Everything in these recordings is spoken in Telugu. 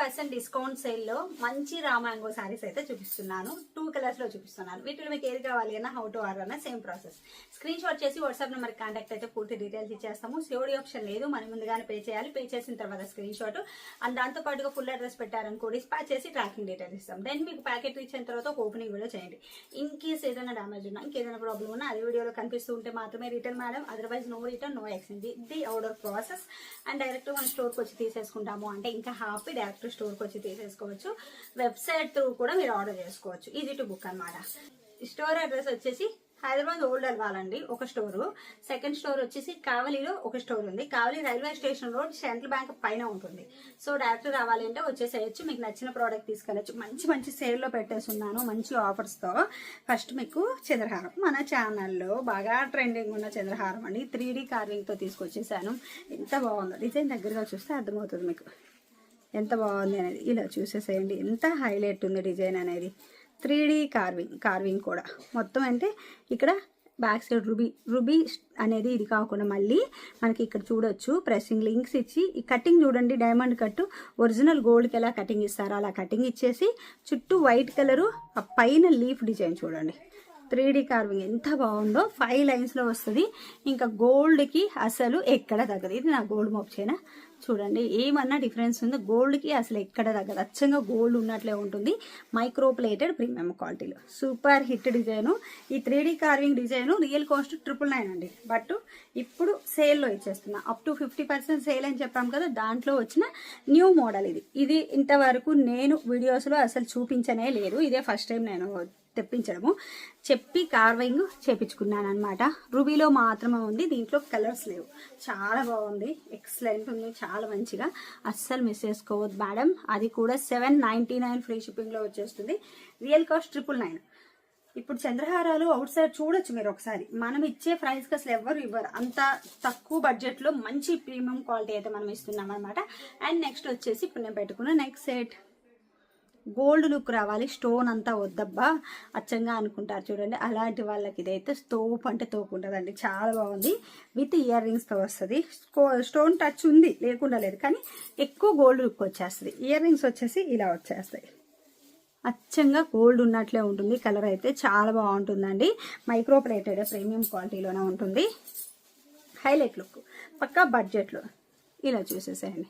పర్సెంట్ డిస్కౌంట్ సేల్లో మంచి రామాంగో శారీస్ అయితే చూపిస్తున్నాను. టూ కలర్స్లో చూపిస్తున్నాను. వీటిలో మీకు ఏది కావాలి అన్న హౌ టు ఆర్డర్ అన్న సేమ్ ప్రాసెస్ స్క్రీన్ షాట్ చేసి వాట్సాప్ నెంబర్ కాంటాక్ట్ అయితే పూర్తి డీటెయిల్స్ ఇచ్చేస్తాము. సిఓడి ఆప్షన్ లేదు. మనం ముందుగానే పే చేయాలి. పే చేసిన తర్వాత స్క్రీన్ షాట్ అండ్ దాంతో పాటుగా ఫుల్ అడ్రస్ పెట్టారనుకో డిస్పాచ్ చేసి ట్రాకింగ్ డీటెయిల్స్ ఇస్తాం. దెన్ మీకు ప్యాకెట్ ఇచ్చిన తర్వాత ఒక ఓపెనింగ్ కూడా చేయండి. ఇన్ కేస్ ఏదైనా డ్యామేజ్ ఉన్నా ఇంకేదైనా ప్రాబ్లం ఉన్నా అదే వీడియోలో కనిపిస్తూ ఉంటే మాత్రమే return madam otherwise no return no exchange the order process and direct మనం స్టోర్కి వచ్చి తీసేసుకుంటాము. అంటే ఇంకా హ్యాపీ డైరెక్ట్ స్టోర్కి వచ్చి తీసేసుకోవచ్చు. వెబ్సైట్ త్రూ కూడా మీరు ఆర్డర్ చేసుకోవచ్చు. ఈజీ టు బుక్ అనమాట స్టోర్ అడ్రస్ వచ్చేసి హైదరాబాద్ ఓల్డ్ అల్వాలండి ఒక స్టోరు. సెకండ్ స్టోర్ వచ్చేసి కావలిలో ఒక స్టోర్ ఉంది. Kavali railway station road central bank పైన ఉంటుంది. సో డైరెక్ట్ రావాలి అంటే వచ్చేసేయచ్చు. మీకు నచ్చిన ప్రోడక్ట్ తీసుకెళ్ళచ్చు. మంచి మంచి సేల్లో పెట్టేసి ఉన్నాను మంచి ఆఫర్స్తో ఫస్ట్ మీకు చంద్రహారం. మన ఛానల్లో బాగా ట్రెండింగ్ ఉన్న చంద్రహారం అండి. త్రీ డీ కార్వింగ్తో తీసుకొచ్చేసాను. ఎంత బాగుందో. డిజైన్ దగ్గరగా చూస్తే అర్థమవుతుంది మీకు. ఎంత బాగుంది అనేది ఇలా చూసేసేయండి. ఎంత హైలైట్ ఉంది డిజైన్ అనేది. త్రీ డీ కార్వింగ్ కార్వింగ్ కూడా. మొత్తం అంటే ఇక్కడ బ్యాక్ సైడ్ రుబీ రుబీ అనేది ఇది కాకుండా మళ్ళీ మనకి ఇక్కడ చూడొచ్చు ప్రెస్సింగ్ లింక్స్ ఇచ్చి ఈ కటింగ్ చూడండి డైమండ్ కట్టు. ఒరిజినల్ గోల్డ్కి ఎలా కటింగ్ ఇస్తారో అలా కటింగ్ ఇచ్చేసి చుట్టూ వైట్ కలరు ఆ పైన లీఫ్ డిజైన్ చూడండి. త్రీ కార్వింగ్ ఎంత బాగుందో ఫైవ్ లైన్స్లో వస్తుంది. ఇంకా గోల్డ్కి అసలు ఎక్కడ తగ్గదు. ఇది నా గోల్డ్ మోప్చేనా చూడండి ఏమన్నా డిఫరెన్స్ ఉందో గోల్డ్కి అసలు ఎక్కడ తగ్గదు అచ్చంగా గోల్డ్ ఉన్నట్లే ఉంటుంది. మైక్రో ప్లేటెడ్ ప్రీమియం క్వాలిటీలో. Super hit design. ఈ three carving design real cost triple nine అండి. బట్ ఇప్పుడు సేల్లో ఇచ్చేస్తున్నా. Up to fifty percent sale అని చెప్పాం కదా దాంట్లో వచ్చిన న్యూ మోడల్ ఇది. ఇది ఇంతవరకు నేను వీడియోస్లో అసలు చూపించనే లేదు. ఇదే ఫస్ట్ టైం నేను తెప్పించడము. చెప్పి కార్వింగ్ చేపించుకున్నాను అనమాట రూబీలో మాత్రమే ఉంది దీంట్లో కలర్స్ లేవు. చాలా బాగుంది ఎక్సలెంట్ ఉంది చాలా మంచిగా. అస్సలు మిస్ చేసుకోవద్దు మేడం అది కూడా సెవెన్ నైంటీ నైన్ ఫ్రీ షిప్పింగ్లో వచ్చేస్తుంది. రియల్ కాస్ట్ ట్రిపుల్ నైన్ ఇప్పుడు చంద్రహారాలు అవుట్ సైడ్ చూడొచ్చు మీరు ఒకసారి. మనం ఇచ్చే ప్రైస్కి అసలు ఎవరు ఇవ్వరు. అంత తక్కువ బడ్జెట్లో మంచి ప్రీమియం క్వాలిటీ అయితే మనం ఇస్తున్నాం అనమాట అండ్ నెక్స్ట్ వచ్చేసి ఇప్పుడు నేను పెట్టుకున్న నెక్స్ట్ సెట్ గోల్డ్ లుక్ రావాలి స్టోన్ అంతా వద్దబ్బా అచ్చంగా అనుకుంటారు చూడండి. అలాంటి వాళ్ళకి ఇదైతే తోపు అంటే తోపు ఉంటుందండి చాలా బాగుంది. విత్ ఇయర్ రింగ్స్తో వస్తుంది. స్టోన్ టచ్ ఉంది లేకుండా లేదు. కానీ ఎక్కువ గోల్డ్ లుక్ వచ్చేస్తుంది. ఇయర్ రింగ్స్ వచ్చేసి ఇలా వచ్చేస్తాయి. అచ్చంగా గోల్డ్ ఉన్నట్లే ఉంటుంది. కలర్ అయితే చాలా బాగుంటుందండి. మైక్రో ప్లేటెడ్ ప్రీమియం క్వాలిటీలోనే ఉంటుంది. Highlight look. పక్కా బడ్జెట్లో. ఇలా చూసేసేయండి.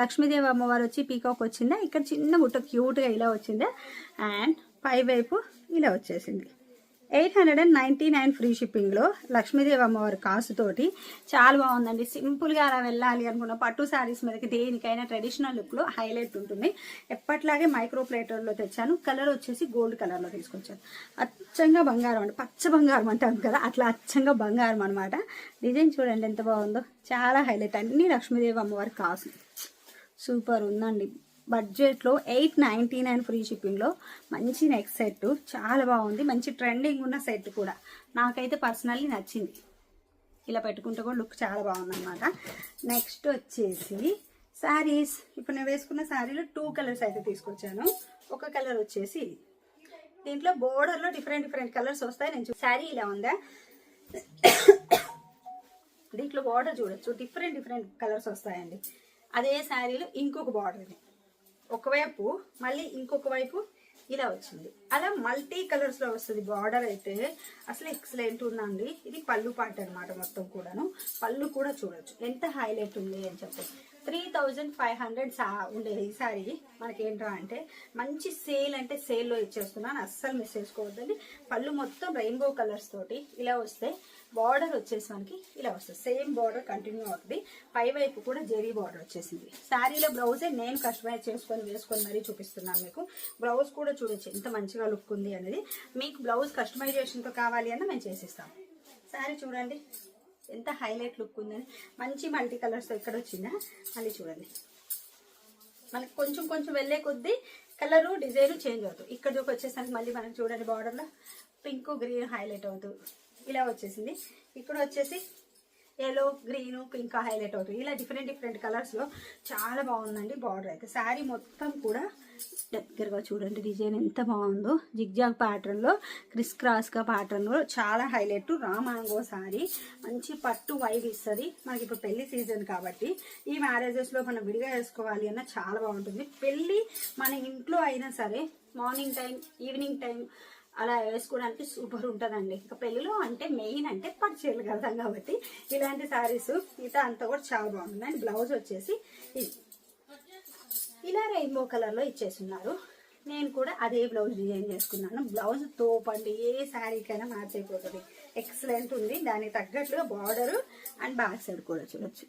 లక్ష్మీదేవి అమ్మవారు వచ్చి పీకాక్ వచ్చిందా? ఇక్కడ చిన్న బుట్ట క్యూట్గా ఇలా వచ్చిందా? అండ్ పై వైపు ఇలా వచ్చేసింది. Eight hundred and ninety nine free షిప్పింగ్లో లక్ష్మీదేవి అమ్మవారి కాసుతోటి చాలా బాగుందండి. సింపుల్గా అలా వెళ్ళాలి అనుకున్న పట్టు శారీస్ మీదకి దేనికైనా ట్రెడిషనల్ లుక్లో హైలైట్ ఉంటుంది. ఎప్పట్లాగే మైక్రో ప్లేటర్లో తెచ్చాను. కలర్ వచ్చేసి గోల్డ్ కలర్లో తీసుకొచ్చాను. అచ్చంగా బంగారం అండి. పచ్చ బంగారం అంటాం కదా అట్లా అచ్చంగా బంగారం అనమాట డిజైన్ చూడండి ఎంత బాగుందో. చాలా హైలైట్ అన్ని లక్ష్మీదేవి అమ్మవారి కాసు సూపర్ ఉందండి. బడ్జెట్లో ఎయిట్ నైంటీ నైన్ ఫ్రీ షిప్పింగ్లో మంచి నెక్ సెట్ చాలా బాగుంది. మంచి ట్రెండింగ్ ఉన్న సెట్ కూడా. నాకైతే పర్సనల్లీ నచ్చింది. ఇలా పెట్టుకుంటే కూడా లుక్ చాలా బాగుందన్నమాట. నెక్స్ట్ వచ్చేసి శారీస్. ఇప్పుడు నేను వేసుకున్న శారీలో టూ కలర్స్ అయితే తీసుకొచ్చాను. ఒక కలర్ వచ్చేసి ఇది. దీంట్లో బోర్డర్లో డిఫరెంట్ డిఫరెంట్ కలర్స్ వస్తాయి. నేను శారీ ఇలా ఉందా? దీంట్లో బోర్డర్ చూడొచ్చు. డిఫరెంట్ డిఫరెంట్ కలర్స్ వస్తాయండి. అదే శారీలో ఇంకొక బార్డర్ ఒకవైపు మళ్ళీ ఇంకొక వైపు ఇలా వచ్చింది. అలా మల్టీ కలర్స్లో వస్తుంది బార్డర్ అయితే. అసలు ఎక్సలెంట్ ఉందండి. ఇది పళ్ళు పాట అనమాట మొత్తం కూడాను. పళ్ళు కూడా చూడొచ్చు. ఎంత హైలైట్ ఉంది అని చెప్పేసి త్రీ థౌజండ్ ఫైవ్ హండ్రెడ్ సా ఉండేది ఈ సారీ. మనకేంటో అంటే మంచి సేల్ అంటే సేల్లో ఇచ్చేస్తున్నాను. అస్సలు మిస్ చేసుకోవద్దండి. పళ్ళు మొత్తం రెయిన్బో కలర్స్ తోటి ఇలా వస్తే బార్డర్ వచ్చేసి మనకి ఇలా వస్తుంది. సేమ్ బార్డర్ కంటిన్యూ అవుతుంది. పైవైపు కూడా జెరీ బార్డర్ వచ్చేసింది. శారీలో బ్లౌజే నేను కస్టమైజ్ చేసుకొని వేసుకొని మరీ చూపిస్తున్నాను మీకు. బ్లౌజ్ కూడా చూడొచ్చు. ఎంత మంచిగా లుక్ ఉంది అనేది. మీకు బ్లౌజ్ కస్టమైజేషన్తో కావాలి అన్న మేము చేసిస్తాం. శారీ చూడండి. ఎంత హైలైట్ లుక్ ఉందని. మంచి మల్టీ కలర్స్ ఇక్కడ వచ్చిందా? మళ్ళీ చూడండి. మనకి కొంచెం కొంచెం వెళ్ళే కొద్దీ కలరు డిజైన్ చేంజ్ అవుతుంది ఇక్కడ వచ్చేసరికి మళ్ళీ మనకి చూడండి బార్డర్లో పింక్ గ్రీన్ హైలైట్ అవుతుంది ఇలా వచ్చేసింది. ఇక్కడ వచ్చేసి ఎల్లో గ్రీన్ పింక్ హైలైట్ అవుతుంది ఇలా డిఫరెంట్ డిఫరెంట్ కలర్స్లో చాలా బాగుందండి బార్డర్ అయితే. శారీ మొత్తం కూడా దగ్గరగా చూడండి డిజైన్ ఎంత బాగుందో. జిగ్జాగ్ ప్యాటర్న్లో క్రిస్ క్రాస్గా ప్యాటర్న్లో చాలా హైలైట్ రామాంగో శారీ మంచి పట్టు వైబ్ ఇస్తుంది. మనకి ఇప్పుడు పెళ్ళి సీజన్ కాబట్టి ఈ మ్యారేజెస్లో మనం విడిగా వేసుకోవాలి అన్న చాలా బాగుంటుంది. పెళ్ళి మన ఇంట్లో అయినా సరే మార్నింగ్ టైం ఈవినింగ్ టైం అలా వేసుకోవడానికి సూపర్ ఉంటుందండి. ఇంకా పెళ్ళిలో అంటే మెయిన్ అంటే పట్టు చీరలు కడతాం కాబట్టి ఇలాంటి శారీస్ మిగతా అంతా కూడా చాలా బాగుంటుంది అండ్ బ్లౌజ్ వచ్చేసి ఇలా రెయిన్బో కలర్లో ఇచ్చేస్తున్నారు. నేను కూడా అదే బ్లౌజ్ డిజైన్ చేసుకున్నాను. బ్లౌజ్ తోపండి ఏ శారీకైనా మ్యాచ్ అయిపోతుంది ఎక్సలెంట్ ఉంది. దానికి తగ్గట్టుగా బార్డర్ అండ్ బ్యాక్ సైడ్ కూడా చూడొచ్చు.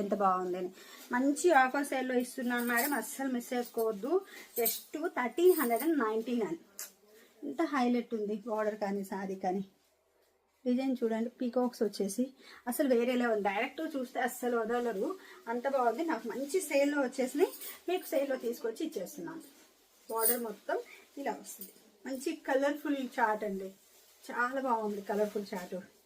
ఎంత బాగుందని మంచి ఆఫర్ సైడ్లో ఇస్తున్నాను మేడం. అస్సలు మిస్ చేసుకోవద్దు. Just thirteen hundred and nineteen nine ఎంత హైలైట్ ఉంది బార్డర్ కానీ శారీ కానీ. డిజైన్ చూడండి పీకాక్స్ వచ్చేసి. అసలు వేరేలా ఉంది డైరెక్ట్ చూస్తే అస్సలు వదలరు. అంత బాగుంది. నాకు మంచి సేల్లో వచ్చేసి మీకు సేల్లో తీసుకొచ్చి ఇచ్చేస్తున్నాను. బార్డర్ మొత్తం ఇలా వస్తుంది. మంచి కలర్ఫుల్ చాట్ అండి. చాలా బాగుంది కలర్ఫుల్ చాటు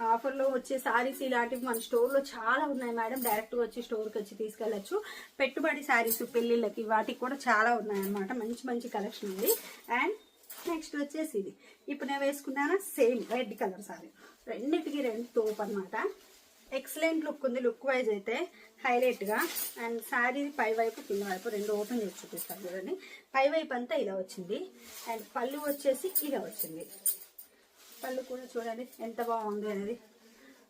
ఆఫర్లో వచ్చే సారీస్ ఇలాంటివి మన స్టోర్లో చాలా ఉన్నాయి మేడం. డైరెక్ట్గా వచ్చి స్టోర్కి వచ్చి తీసుకెళ్ళచ్చు. పెట్టుబడి శారీస్ పెళ్ళిళ్ళకి వాటికి కూడా చాలా ఉన్నాయన్నమాట. మంచి మంచి కలెక్షన్ ఉంది. అండ్ నెక్స్ట్ వచ్చేసి ఇది. ఇప్పుడు నేను వేసుకున్నాను? Same red colour sari. రెండింటికి రెండు తోపు అనమాట ఎక్సలెంట్ లుక్ ఉంది. లుక్ వైజ్ అయితే హైలైట్గా. అండ్ శారీ పై వైపు కింద వైపు రెండు ఓపెన్ చేసి చూపిస్తాను చూడండి. పై వైపు అంతా ఇలా వచ్చింది. అండ్ పళ్ళు వచ్చేసి ఇలా వచ్చింది. పళ్ళు కూడా చూడండి ఎంత బాగుంది అనేది.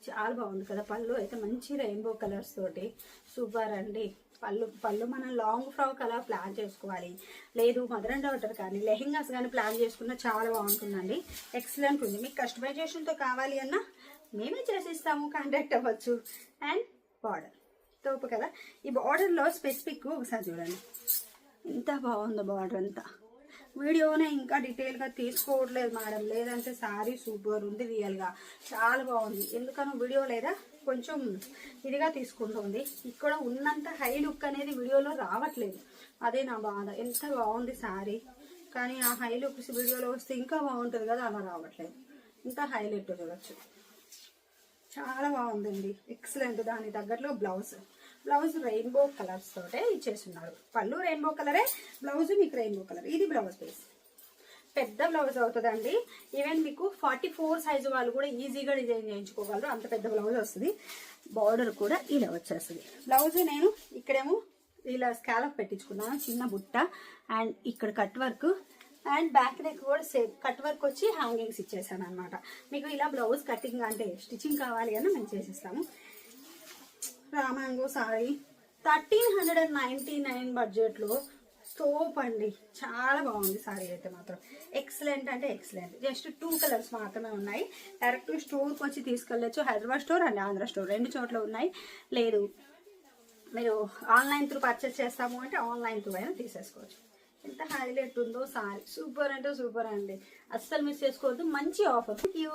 చాలా బాగుంది కదా పళ్ళు. అయితే మంచి రెయిన్బో కలర్స్ తోటి సూపర్ అండి. పళ్ళు పళ్ళు మనం లాంగ్ ఫ్రాక్ అలా ప్లాన్ చేసుకోవాలి. లేదు మదర్ అండ్ డాటర్ కానీ లెహెంగాస్ కానీ ప్లాన్ చేసుకున్నా చాలా బాగుంటుందండి. ఎక్సలెంట్ ఉంది. మీకు కస్టమైజేషన్తో కావాలి అన్నా మేమే చేసిస్తాము కాంటాక్ట్ అవ్వచ్చు. అండ్ బార్డర్ తోపు కదా. ఈ బార్డర్లో స్పెసిఫిక్ ఒకసారి చూడండి. ఎంత బాగుందో బార్డర్ అంతా. వీడియోనే ఇంకా డీటెయిల్గా తీసుకోవట్లేదు మేడం. లేదంటే సారీ సూపర్ ఉంది రియల్గా. చాలా బాగుంది. ఎందుకనో వీడియో లేదా? కొంచెం ఇదిగా తీసుకుంటుంది. ఇక్కడ ఉన్నంత హై లుక్ అనేది వీడియోలో రావట్లేదు. అదే నా బాధ. ఎంత బాగుంది సారీ. కానీ ఆ హై లుక్ వీడియోలో వస్తే ఇంకా బాగుంటుంది కదా? అలా రావట్లేదు. ఇంత హైలైట్ చూడవచ్చు చాలా బాగుందండి. ఎక్సలెంట్. దాని తగ్గట్లో బ్లౌజ్. బ్లౌజ్ రెయిన్బో కలర్స్ తోటే ఇచ్చేస్తున్నారు. పళ్ళు రెయిన్బో కలరే బ్లౌజ్ మీకు రెయిన్బో కలర్. ఇది బ్లౌజ్ పీస్. పెద్ద బ్లౌజ్ అవుతుందండి. ఈవెన్ మీకు ఫార్టీ ఫోర్ సైజు వాళ్ళు కూడా ఈజీగా డిజైన్ చేయించుకోగలరు. అంత పెద్ద బ్లౌజ్ వస్తుంది. బార్డర్ కూడా ఇలా వచ్చేస్తుంది. బ్లౌజ్ నేను ఇక్కడేమో ఇలా స్కాలప్ పెట్టించుకున్నాను. చిన్న బుట్ట అండ్ ఇక్కడ cut work and back neck కూడా సేమ్ కట్ వర్క్ వచ్చి హ్యాంగింగ్స్ ఇచ్చేసాను అనమాట మీకు ఇలా బ్లౌజ్ కటింగ్ అంటే స్టిచ్చింగ్ కావాలి అని మేము చేసిస్తాము. రామాంగో sari. Thirteen hundred and ninety nine బడ్జెట్లో సోప్ అండి. చాలా బాగుంది సారీ అయితే మాత్రం. ఎక్సలెంట్ అంటే ఎక్సలెంట్ జస్ట్ టూ కలర్స్ మాత్రమే ఉన్నాయి. డైరెక్ట్ స్టోర్కి వచ్చి తీసుకెళ్ళచ్చు. Hyderabad store and Andhra store రెండు చోట్ల ఉన్నాయి. లేదు మీరు ఆన్లైన్ త్రూ పర్చేస్ చేస్తాము అంటే ఆన్లైన్ త్రూ అయినా తీసేసుకోవచ్చు. ఎంత హైలైట్ ఉందో సారీ. సూపర్ అంటే సూపర్ అండి. అస్సలు మిస్ చేసుకోవద్దు. మంచి ఆఫర్ యూ